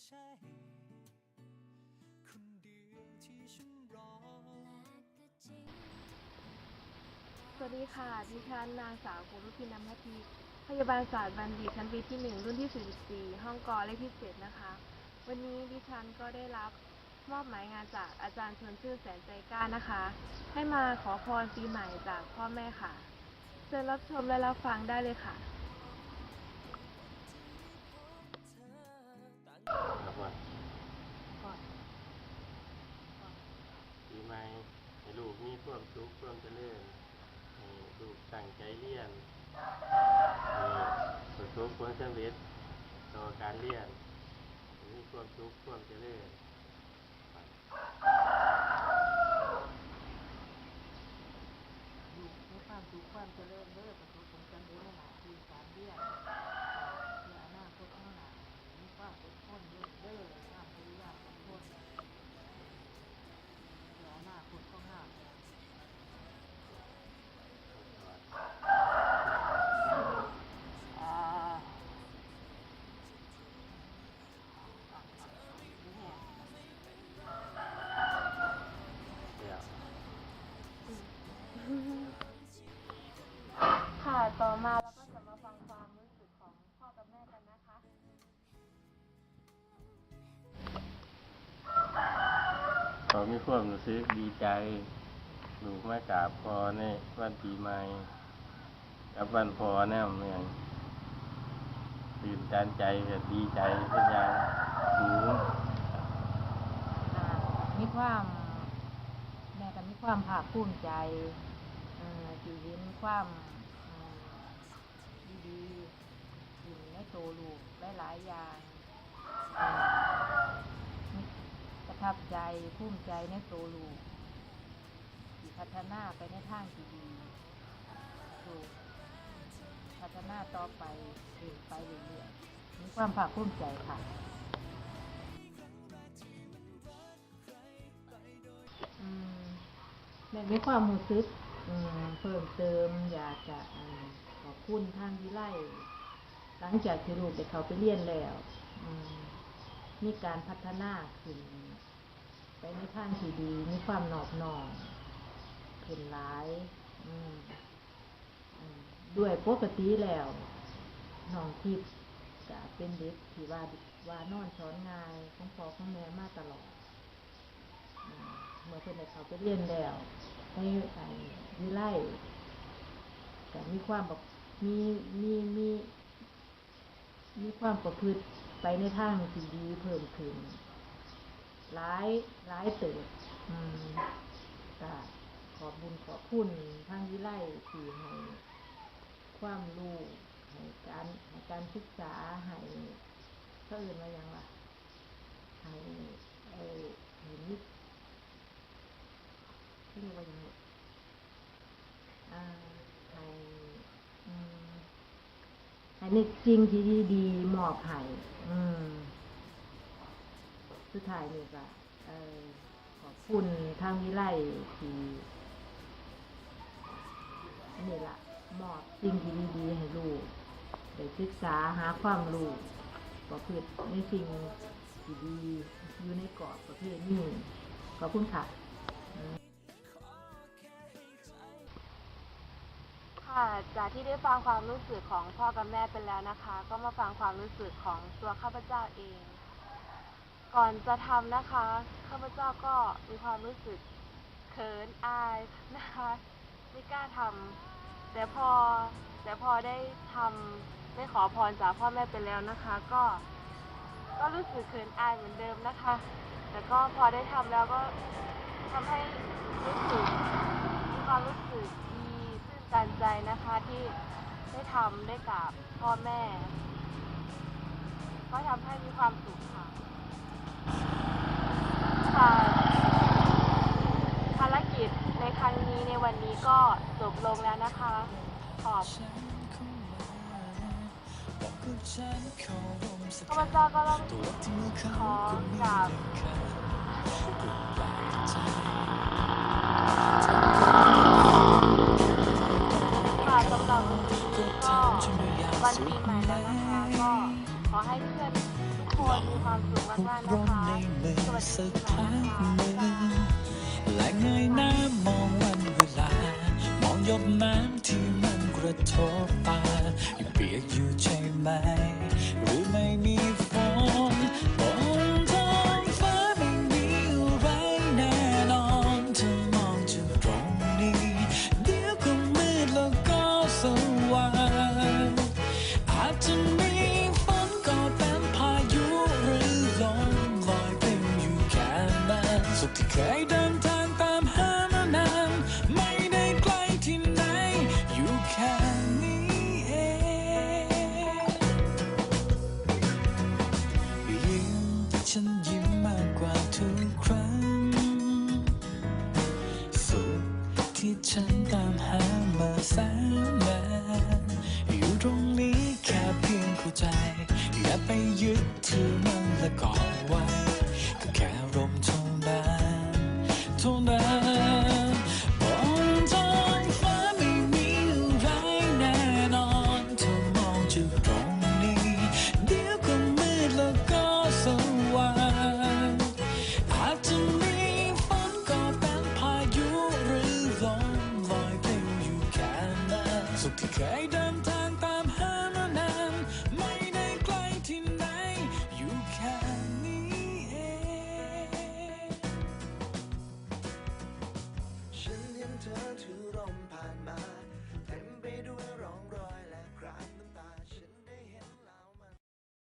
ใช่ คนเดียวที่ฉันรอ สวัสดีค่ะ ดิฉันนางสาวกุรุพินามทีพยาบาลศาสตร์บัณฑิตชั้นปีที่หนึ่งรุ่นที่ 44 ห้องกอเลขที่7นะคะ วันนี้ดิฉันก็ได้รับมอบหมายงานจากอาจารย์ชวนชื่อแสนใจกล้านะคะ ให้มาขอพรปีใหม่จากพ่อแม่ค่ะเชิญรับชมและรับฟังได้เลยค่ะ รับว่าปีใหม่ให้ลูกมีความสุขความเจริญให้ลูกตั้งใจเรียนให้ประสบผลสำเร็จต่อการเรียนให้มีความสุขความเจริญ ก็มีความรู้สึกดีใจลูกมากราบพอในวันปีใหม่กับวันพอแน่เมืองตื่นตันใจกับดีใจเป็นอย่างสูงมีความแม่ก็มีความภาคภูมิใจเอ่อที่เห็นความดีๆอยู่ในโตวลูกหลายๆอย่างอ ทับใจภูมิใจในโตวลูกพัฒนาไปในทางที่ดีลูกพัฒนาต่อไปเรื่อยไปเรื่อยๆมีความภาคภูมิใจค่ะมแม่มีความรู้สึกอืมเพิ่มเติมอยากจะขอบคุณทางวิไลหลังจากที่ลูกได้เขาไปเรียนแล้วมีการพัฒนาขึ้น ไปในทางที่ดี มีความหนอบหนอมขึ้นหลายด้วยปกติแล้วน้องทิพย์จะเป็นเด็กที่ว่าว่านอนสอนงายของพ่อของแม่มาตลอดเมื่อเพิ่นได้เขาไปเรียนแล้วในไอ้วิไลแต่มีความแบบมีมีมีมีความประพฤติไปในทางที่ดีเพิ่มขึ้น หลายหลายเติบอืมก็ขอบบุญขอบคุณทางวิไลที่ให้ ความรู้ให้การให้การศึกษาให้ก็อื่นว่ายังล่ะให้เอ่อให้มิตที่เรียกว่าย่างไรอ่าให้อืมให้นึกจริงที่ดีๆมอบให้อืม สุดท้ายนี่ก็ขอบคุณทางวิไลที่นี่ละมอบสิ่งที่ดีๆให้ลูกได้ศึกษาหาความรู้ประพฤติในสิ่งที่ดีอยู่ในกรอบประเภทนี้ขอบคุณค่ะค่ะจากที่ได้ฟังความรู้สึกของพ่อกับแม่ไปแล้วนะคะ ก็มาฟังความรู้สึกของตัวข้าพเจ้าเอง ก่อนจะทำนะคะ ข้าพเจ้าก็มีความรู้สึกเขินอายนะคะ ไม่กล้าทำแต่พอแต่พอได้ทำได้ขอพรจากพ่อแม่ไปแล้วนะคะ ก็ ก็รู้สึกเขินอายเหมือนเดิมนะคะ แต่ก็พอได้ทำแล้วก็ทำให้รู้สึกมีความรู้สึกดีตื้นตันใจนะคะที่ได้ทำได้กับพ่อแม่ ก็ทำให้มีความสุขค่ะ ค่ะ ภารกิจในครั้งนี้ในวันนี้ก็จบลงแล้วนะคะ ขอบข้าพเจ้าก็ต้องขอกราบค่ะสำหรับวันนี้ก็วันปีใหม่แล้วนะคะ ก็ขอให้เพื่อน คนมีความสุขมากๆนะคะสวัสดีค่ะและเงยหน้ามองวันเวลา มองยกน้ำที่มันกระทบตาเปียกอยู่ใช่ไหม หรือไม่มี ยึดถือมันละก่อน